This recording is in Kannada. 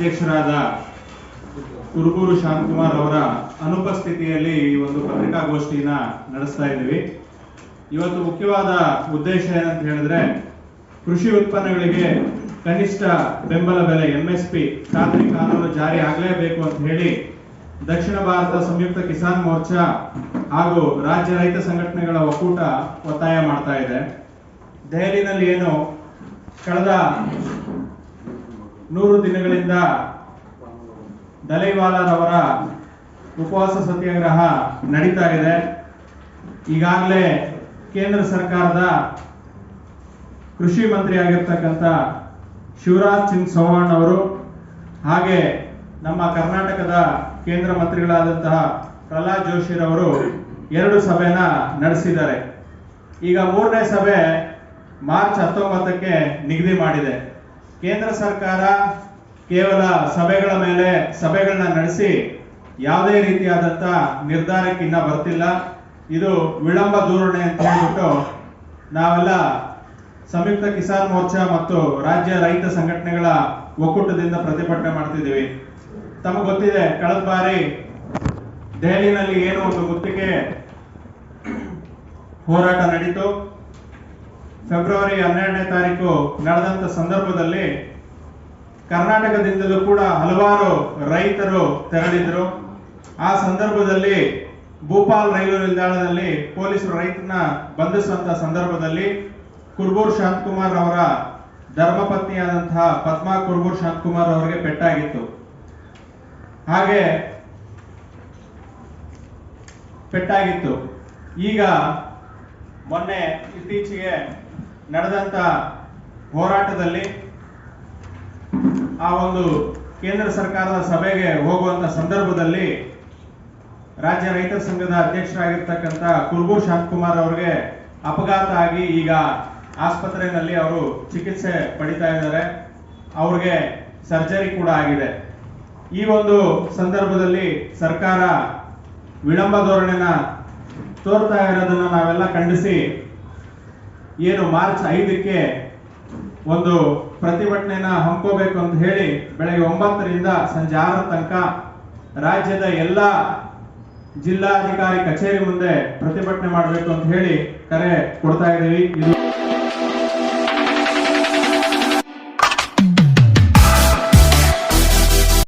ಅಧ್ಯಕ್ಷರಾದ ಕುರುಬೂರು ಶಾಂತಕುಮಾರ್ ಅವರ ಅನುಪಸ್ಥಿತಿಯಲ್ಲಿ ಈ ಒಂದು ಪತ್ರಿಕಾಗೋಷ್ಠಿನ ನಡೆಸ್ತಾ ಇದ್ದೀವಿ. ಇವತ್ತು ಮುಖ್ಯವಾದ ಉದ್ದೇಶ ಏನಂತ ಹೇಳಿದ್ರೆ, ಕೃಷಿ ಉತ್ಪನ್ನಗಳಿಗೆ ಕನಿಷ್ಠ ಬೆಂಬಲ ಬೆಲೆ ಎಂಎಸ್ಪಿ ಖಾತ್ರಿ ಕಾನೂನು ಜಾರಿ ಆಗಲೇಬೇಕು ಅಂತ ಹೇಳಿ ದಕ್ಷಿಣ ಭಾರತ ಸಂಯುಕ್ತ ಕಿಸಾನ್ ಮೋರ್ಚಾ ಹಾಗೂ ರಾಜ್ಯ ರೈತ ಸಂಘಟನೆಗಳ ಒಕ್ಕೂಟ ಒತ್ತಾಯ ಮಾಡ್ತಾ ಇದೆ. ದೆಹಲಿನಲ್ಲಿ ಏನು, ಕಳೆದ ನೂರು ದಿನಗಳಿಂದ ದಲೈವಾಲರವರ ಉಪವಾಸ ಸತ್ಯಾಗ್ರಹ ನಡೀತಾ ಇದೆ. ಈಗಾಗಲೇ ಕೇಂದ್ರ ಸರ್ಕಾರದ ಕೃಷಿ ಮಂತ್ರಿ ಆಗಿರ್ತಕ್ಕಂಥ ಶಿವರಾಜ್ ಸಿಂಗ್ ಚೌಹಾಣ್ ಅವರು ಹಾಗೆ ನಮ್ಮ ಕರ್ನಾಟಕದ ಕೇಂದ್ರ ಮಂತ್ರಿಗಳಾದಂತಹ ಪ್ರಹ್ಲಾದ್ ಜೋಶಿರವರು ಎರಡು ಸಭೆನ ನಡೆಸಿದ್ದಾರೆ. ಈಗ ಮೂರನೇ ಸಭೆ ಮಾರ್ಚ್ ಹತ್ತೊಂಬತ್ತಕ್ಕೆ ನಿಗದಿ ಮಾಡಿದೆ. ಕೇಂದ್ರ ಸರ್ಕಾರ ಕೇವಲ ಸಭೆಗಳ ಮೇಲೆ ಸಭೆಗಳನ್ನ ನಡೆಸಿ ಯಾವುದೇ ರೀತಿಯಾದಂತ ನಿರ್ಧಾರಕ್ಕೆ ಇನ್ನ ಬರ್ತಿಲ್ಲ. ಇದು ವಿಳಂಬ ಧೋರಣೆ ಅಂತ ಹೇಳ್ಬಿಟ್ಟು ನಾವೆಲ್ಲ ಸಂಯುಕ್ತ ಕಿಸಾನ್ ಮೋರ್ಚಾ ಮತ್ತು ರಾಜ್ಯ ರೈತ ಸಂಘಟನೆಗಳ ಒಕ್ಕೂಟದಿಂದ ಪ್ರತಿಭಟನೆ ಮಾಡ್ತಿದ್ದೀವಿ. ತಮಗೆ ಗೊತ್ತಿದೆ, ಕಳೆದ ಬಾರಿ ದೆಹಲಿನಲ್ಲಿ ಏನು ಒಂದು ಗುತ್ತಿಗೆ ಹೋರಾಟ ನಡೀತು. ಫೆಬ್ರವರಿ ಹನ್ನೆರಡನೇ ತಾರೀಕು ನಡೆದಂತ ಸಂದರ್ಭದಲ್ಲಿ ಕರ್ನಾಟಕದಿಂದಲೂ ಕೂಡ ಹಲವಾರು ರೈತರು ತೆರಳಿದ್ರು. ಆ ಸಂದರ್ಭದಲ್ಲಿ ಭೂಪಾಲ್ ರೈಲು ನಿಲ್ದಾಣದಲ್ಲಿ ಪೊಲೀಸರು ರೈತನ ಬಂಧಿಸುವಂತ ಸಂದರ್ಭದಲ್ಲಿ ಕುರ್ಬೂರ್ ಶಾಂತಕುಮಾರ್ ಅವರ ಧರ್ಮಪತ್ನಿಯಾದಂತಹ ಪದ್ಮಾ ಕುರ್ಬೂರ್ ಶಾಂತಕುಮಾರ್ ಅವರಿಗೆ ಪೆಟ್ಟಾಗಿತ್ತು. ಹಾಗೆ ಪೆಟ್ಟಾಗಿತ್ತು. ಈಗ ಮೊನ್ನೆ ಇತ್ತೀಚೆಗೆ ನಡೆದಂತ ಹೋರಾಟದಲ್ಲಿ ಆ ಒಂದು ಕೇಂದ್ರ ಸರ್ಕಾರದ ಸಭೆಗೆ ಹೋಗುವಂತ ಸಂದರ್ಭದಲ್ಲಿ ರಾಜ್ಯ ರೈತ ಸಂಘದ ಅಧ್ಯಕ್ಷರಾಗಿರ್ತಕ್ಕಂಥ ಕುರ್ಬು ಶಾಂತಕುಮಾರ್ ಅವರಿಗೆ ಅಪಘಾತ ಆಗಿ ಈಗ ಆಸ್ಪತ್ರೆಯಲ್ಲಿ ಅವರು ಚಿಕಿತ್ಸೆ ಪಡಿತಾ ಇದ್ದಾರೆ. ಅವ್ರಿಗೆ ಸರ್ಜರಿ ಕೂಡ ಆಗಿದೆ. ಈ ಒಂದು ಸಂದರ್ಭದಲ್ಲಿ ಸರ್ಕಾರ ವಿಳಂಬ ಧೋರಣೆನ ತೋರ್ತಾ ಇರೋದನ್ನ ನಾವೆಲ್ಲ ಖಂಡಿಸಿ ಏನು ಮಾರ್ಚ್ ಐದಕ್ಕೆ ಒಂದು ಪ್ರತಿಭಟನೆನ ಹಮ್ಮಿಕೋಬೇಕು ಅಂತ ಹೇಳಿ ಬೆಳಗ್ಗೆ ಒಂಬತ್ತರಿಂದ ಸಂಜೆ ಆರರ ತನಕ ರಾಜ್ಯದ ಎಲ್ಲ ಜಿಲ್ಲಾಧಿಕಾರಿ ಕಚೇರಿ ಮುಂದೆ ಪ್ರತಿಭಟನೆ ಮಾಡಬೇಕು ಅಂತ ಹೇಳಿ ಕರೆ ಕೊಡ್ತಾ ಇದ್ದೀವಿ. ಇದು